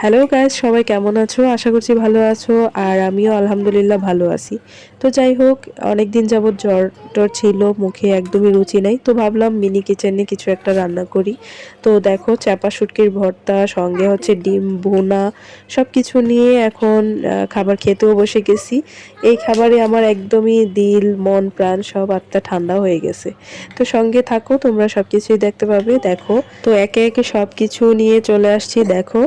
Hello guys সবাই কেমন আছো? আশা করছি ভালো আছো আর আমিও আলহামদুলিল্লাহ ভালো আছি। তো যাই হোক অনেক দিন যাবৎ জ্বর টর ছিল, মুখে একদমই রুচি নাই। তো ভাবলাম মিনি কিচেনে কিছু একটা রান্না করি। তো দেখো, চাপা শুটকির ভর্তা, সঙ্গে হচ্ছে ডিম, ভুনা সব কিছু নিয়ে এখন খাবার খেতেও বসে গেছি। এই খাবারে আমার একদমই দিল, মন, প্রাণ সব আত্মা ঠান্ডা হয়ে গেছে। তো সঙ্গে থাকো, তোমরা সব কিছুই দেখতে পাবে। দেখো, তো একে একে সব কিছু নিয়ে চলে আসছি। দেখো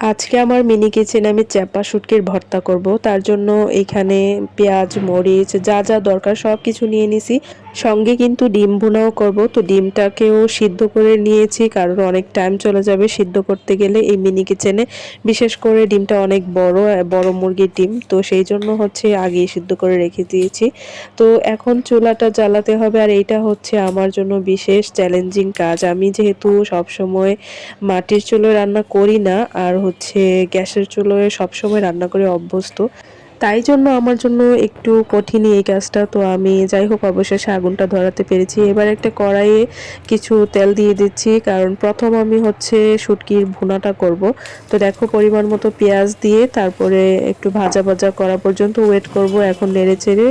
আজকে আমার মিনি কিচেনে আমি চ্যাপা শুটকির ভর্তা করব। তার জন্য এখানে পেঁয়াজ, মরিচ, যা যা দরকার সব কিছু নিয়ে নিছি। সঙ্গে কিন্তু ডিম ভুনাও করব। তো ডিমটাকেও সিদ্ধ করে নিয়েছি, কারণ অনেক টাইম চলে যাবে সিদ্ধ করতে গেলে এই মিনি কিচেনে বিশেষ করে ডিমটা অনেক বড় বড় মুরগির ডিম। তো সেই জন্য হচ্ছে আগেই সিদ্ধ করে রেখে দিয়েছি। তো এখন চুলাটা জ্বালাতে হবে, আর এইটা হচ্ছে আমার জন্য বিশেষ চ্যালেঞ্জিং কাজ। আমি যেহেতু সবসময় মাটির চুলোয় রান্না করি না, আর হচ্ছে গ্যাসের চুলোয় সবসময় রান্না করে অভ্যস্ত। তাই জন্য আমার জন্য একটু কঠিনই এই কাজটা তো আমি যাই হোক, অবশেষে আগুনটা ধরাতে পেরেছি। এবার একটা কড়াইয়ে কিছু তেল দিয়ে দিচ্ছি, কারণ প্রথম আমি হচ্ছে শুটকির ভুনাটা করব। তো দেখো, পরিমাণ মতো পেঁয়াজ দিয়ে তারপরে একটু ভাজা ভাজা করা পর্যন্ত ওয়েট করব। এখন নেড়ে চেড়ে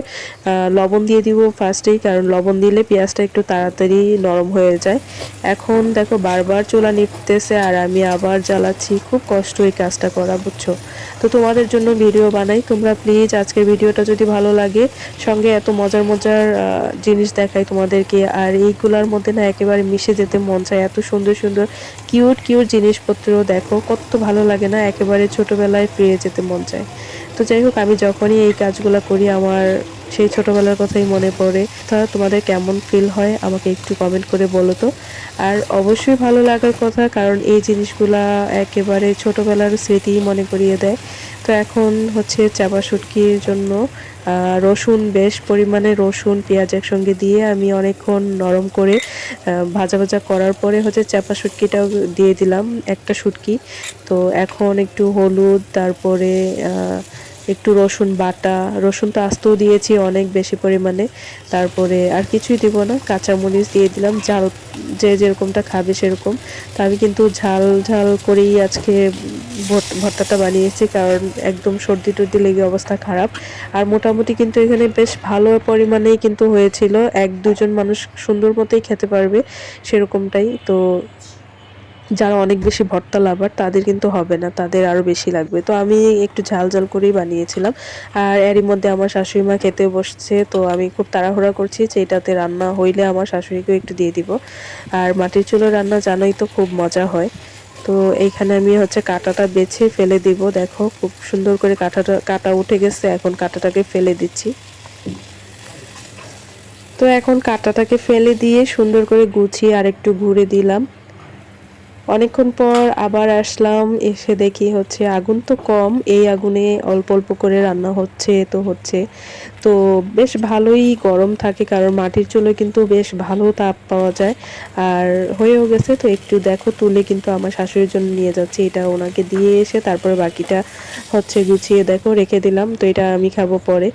লবণ দিয়ে দিব ফার্স্টেই কারণ লবণ দিলে পেঁয়াজটা একটু তাড়াতাড়ি নরম হয়ে যায়। এখন দেখো, বারবার চুলা নিপতেছে আর আমি আবার জ্বালাচ্ছি। খুব কষ্ট এই কাজটা করা, বুঝছ? তো তোমাদের জন্য ভিডিও বানাই। তোমরা প্লিজ আজকের ভিডিওটা যদি ভালো লাগে, সঙ্গে এত মজার মজার জিনিস দেখাই তোমাদেরকে, আর এইগুলার মধ্যে না একেবারে মিশে যেতে মন চায়। এত সুন্দর সুন্দর, কিউট কিউট জিনিসপত্র দেখো, কত ভালো লাগে না, একেবারে ছোটবেলায় ফিরে যেতে মন চায়। তো যাই হোক, আমি যখনই এই কাজগুলো করি, আমার সেই ছোটবেলার কথাই মনে পড়ে। তা তোমাদের কেমন ফিল হয়? আমাকে একটু কমেন্ট করে বলো তো। আর অবশ্যই ভালো লাগার কথা, কারণ এই জিনিসগুলা একেবারে ছোটবেলার স্মৃতি মনে করিয়ে দেয়। তো এখন হচ্ছে চাপা শুটকির জন্য রসুন, বেশ পরিমাণে রসুন, পেঁয়াজ একসঙ্গে দিয়ে আমি অনেকক্ষণ নরম করে ভাজা ভাজা করার পরে হচ্ছে চাপা শুটকিটাও দিয়ে দিলাম একটা শুটকি। তো এখন একটু হলুদ, তারপরে একটু রসুন বাটা, রসুন তো আস্তেও দিয়েছি অনেক বেশি পরিমাণে। তারপরে আর কিছুই দিব না, কাঁচামরিচ দিয়ে দিলাম, ঝাল যে যেরকমটা খাবে সেরকম। তো আমি কিন্তু ঝাল ঝাল করেই আজকে ভর্ত- ভর্তাটা বানিয়েছি, কারণ একদম সর্দি টর্দি লেগে অবস্থা খারাপ। আর মোটামুটি কিন্তু এখানে বেশ ভালো পরিমাণেই কিন্তু হয়েছিল, এক দুজন মানুষ সুন্দর মতোই খেতে পারবে সেরকমটাই। তো যারা অনেক বেশি ভর্তা লাভার, তাদের কিন্তু হবে না, তাদের আরও বেশি লাগবে। তো আমি একটু ঝাল ঝাল করেই বানিয়েছিলাম। আর এরই মধ্যে আমার শাশুড়ি মা খেতে বসছে, তো আমি খুব তাড়াহুড়া করছি যে এটাতে রান্না হইলে আমার শাশুড়িকেও একটু দিয়ে দিব। আর মাটির চুলো রান্না জানোই তো খুব মজা হয়। তো এইখানে আমি হচ্ছে কাঁটাটা বেছে ফেলে দিব। দেখো, খুব সুন্দর করে কাঁটাটা, কাটা উঠে গেছে, এখন কাঁটাটাকে ফেলে দিচ্ছি। তো এখন কাঁটাটাকে ফেলে দিয়ে সুন্দর করে গুছিয়ে আরেকটু ঘুরে দিলাম। অনেকক্ষণ পর আবার আসলাম, এসে দেখি হচ্ছে আগুন তো কম, এই আগুনে অল্প অল্প করে রান্না হচ্ছে, তো হচ্ছে। তো বেশ ভালোই গরম থাকে, কারণ মাটির চুলে কিন্তু বেশ ভালো তাপ পাওয়া যায়। আর হয়েও গেছে, তো একটু দেখো, তুলে কিন্তু আমার শাশুড়ির জন্য নিয়ে যাচ্ছি, এটা ওনাকে দিয়ে এসে তারপরে বাকিটা হচ্ছে গুছিয়ে দেখো, রেখে দিলাম, তো এটা আমি খাব পরে।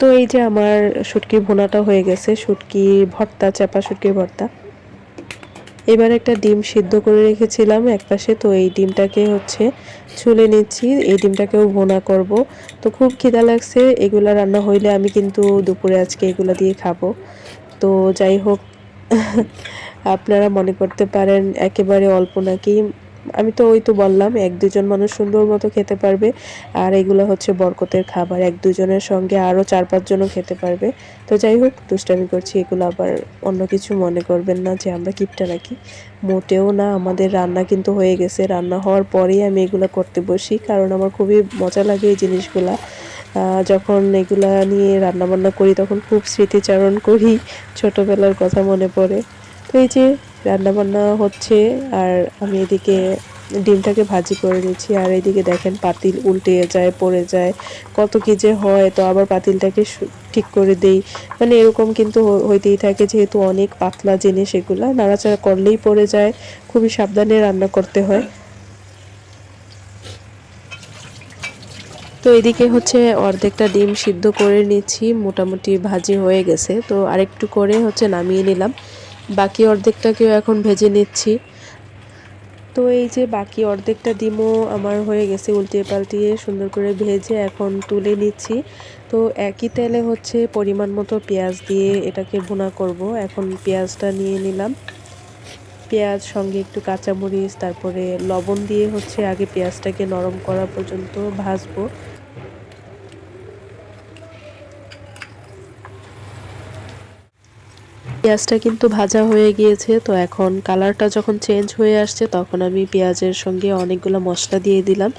তো এই যে আমার শুটকি ভুনাটা হয়ে গেছে, শুটকি ভর্তা, চাপা শুটকির ভর্তা। এবার একটা ডিম সিদ্ধ করে রেখেছিলাম একপাশে, তো এই ডিমটাকে হচ্ছে ছুলে নিচ্ছি। এই ডিমটাকেও ভোনা করব। তো খুব খিদা লাগছে, এগুলো রান্না হইলে আমি কিন্তু দুপুরে আজকে এগুলো দিয়ে খাব। তো যাই হোক, আপনারা মনে করতে পারেন, একেবারে অল্প নাকি আমি তো ওই তো বললাম, এক দুজন মানুষ সুন্দর মতো খেতে পারবে, আর এগুলো হচ্ছে বরকতের খাবার, এক দুজনের সঙ্গে আরও চার পাঁচজনও খেতে পারবে। তো যাই হোক, দুষ্টামি করছি, এগুলো আবার অন্য কিছু মনে করবেন না যে আমরা কিপটা নাকি। মোটেও না, আমাদের রান্না কিন্তু হয়ে গেছে, রান্না হওয়ার পরেই আমি এগুলো করতে বসি, কারণ আমার খুবই মজা লাগে এই জিনিসগুলা। যখন এগুলা নিয়ে রান্না বান্না করি, তখন খুব স্মৃতিচারণ করি, ছোটোবেলার কথা মনে পড়ে। তো এই যে রান্না বান্না হচ্ছে, আর আমি এদিকে ডিমটাকে ভাজি করে নিচ্ছি, আর এদিকে দেখেন পাতিল উল্টে যায়, পড়ে যায়, কত কি যে হয়, তো আবার পাতিলটাকে ঠিক করে দেই। মানে এরকম কিন্তু হইতেই থাকে, যেহেতু অনেক পাতলা জিনিস এগুলা, নাড়াচাড়া করলেই পড়ে যায়, খুবই সাবধানে রান্না করতে হয়। তো এদিকে হচ্ছে অর্ধেকটা ডিম সিদ্ধ করে নিচ্ছি, মোটামুটি ভাজি হয়ে গেছে, তো আরেকটু করে হচ্ছে নামিয়ে নিলাম। বাকি অর্ধেকটাকেও এখন ভেজে নিচ্ছি। তো এই যে বাকি অর্ধেকটা ডিমও আমার হয়ে গেছে উল্টিয়ে পাল্টিয়ে সুন্দর করে ভেজে এখন তুলে নিচ্ছি। তো একই তেলে হচ্ছে পরিমাণ মতো পেঁয়াজ দিয়ে এটাকে ভুনা করব। এখন পেঁয়াজটা নিয়ে নিলাম। পেঁয়াজ, সঙ্গে একটু কাঁচামরিচ, তারপরে লবণ দিয়ে হচ্ছে আগে পেঁয়াজটাকে নরম করা পর্যন্ত ভাজবো। পেঁয়াজটা কিন্তু ভাজা হয়ে গিয়েছে, তো এখন কালারটা যখন চেঞ্জ হয়ে আসছে তখন আমি পেঁয়াজের সঙ্গে অনেকগুলো মশলা দিয়ে দিলাম।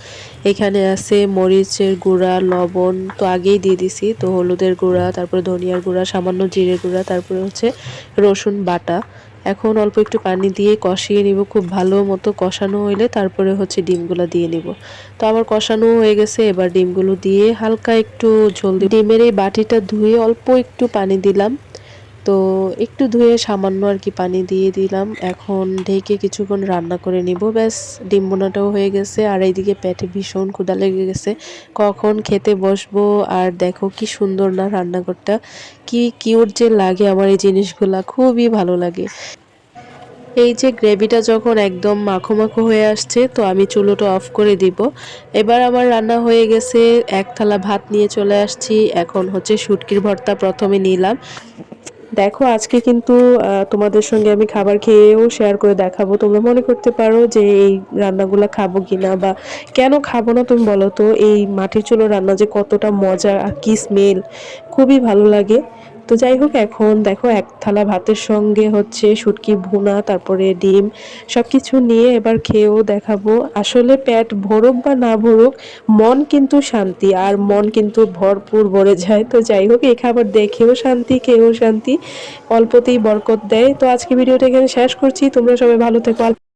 এখানে আছে মরিচের গুঁড়া, লবণ তো আগেই দিয়ে দিছি, তো হলুদের গুঁড়া, তারপরে ধনিয়ার গুঁড়া, সামান্য জিরে গুঁড়া, তারপরে হচ্ছে রসুন বাটা। এখন অল্প একটু পানি দিয়ে কষিয়ে নিব, খুব ভালো মতো কষানো হইলে তারপরে হচ্ছে ডিমগুলো দিয়ে নিব। তো আমার কষানো হয়ে গেছে, এবার ডিমগুলো দিয়ে হালকা একটু ঝোল ডিমের এই বাটিটা ধুয়ে অল্প একটু পানি দিলাম। তো একটু ধুয়ে সামান্য আর কি পানি দিয়ে দিলাম। এখন ঢেকে কিছুক্ষণ রান্না করে নিব। ব্যাস, ডিম বোনাটাও হয়ে গেছে। আর এইদিকে পেটে ভীষণ ক্ষুদা লেগে গেছে। কখন খেতে বসবো? আর দেখো কি সুন্দর না রান্নাঘরটা। কি কিউট যে লাগে আমার এই জিনিসগুলা। খুবই ভালো লাগে। এই যে গ্রেভিটা যখন একদম মাখো মাখো হয়ে আসছে, তো আমি চুলোটা অফ করে দিব। এবার আমার রান্না হয়ে গেছে। এক থালা ভাত নিয়ে চলে আসছি। এখন হচ্ছে শুটকির ভর্তা প্রথমে নিলাম। দেখো, আজকে কিন্তু তোমাদের সঙ্গে আমি খাবার খেয়েও শেয়ার করে দেখাবো। তোমরা মনে করতে পারো যে এই রান্নাগুলো খাব কি না বা কেন খাব না তুমি বলো তো? এই মাটির চুলো রান্না যে কতটা মজা কি স্মেল খুবই ভালো লাগে। তো যাই হোক, এখন দেখো এক থালা ভাতের সঙ্গে হচ্ছে শুটকি, ভুনা, তারপরে ডিম সব কিছু নিয়ে এবার খেয়েও দেখাবো। আসলে পেট ভরুক বা না ভরুক, মন কিন্তু শান্তি আর মন কিন্তু ভরপুর ভরে যায়। তো যাই হোক, এই খাবার দেখেও শান্তি, খেয়েও শান্তি, অল্পতেই বরকত দেয়। তো আজকে ভিডিওটা এখানে শেষ করছি। তোমরা সবাই ভালো থেকো।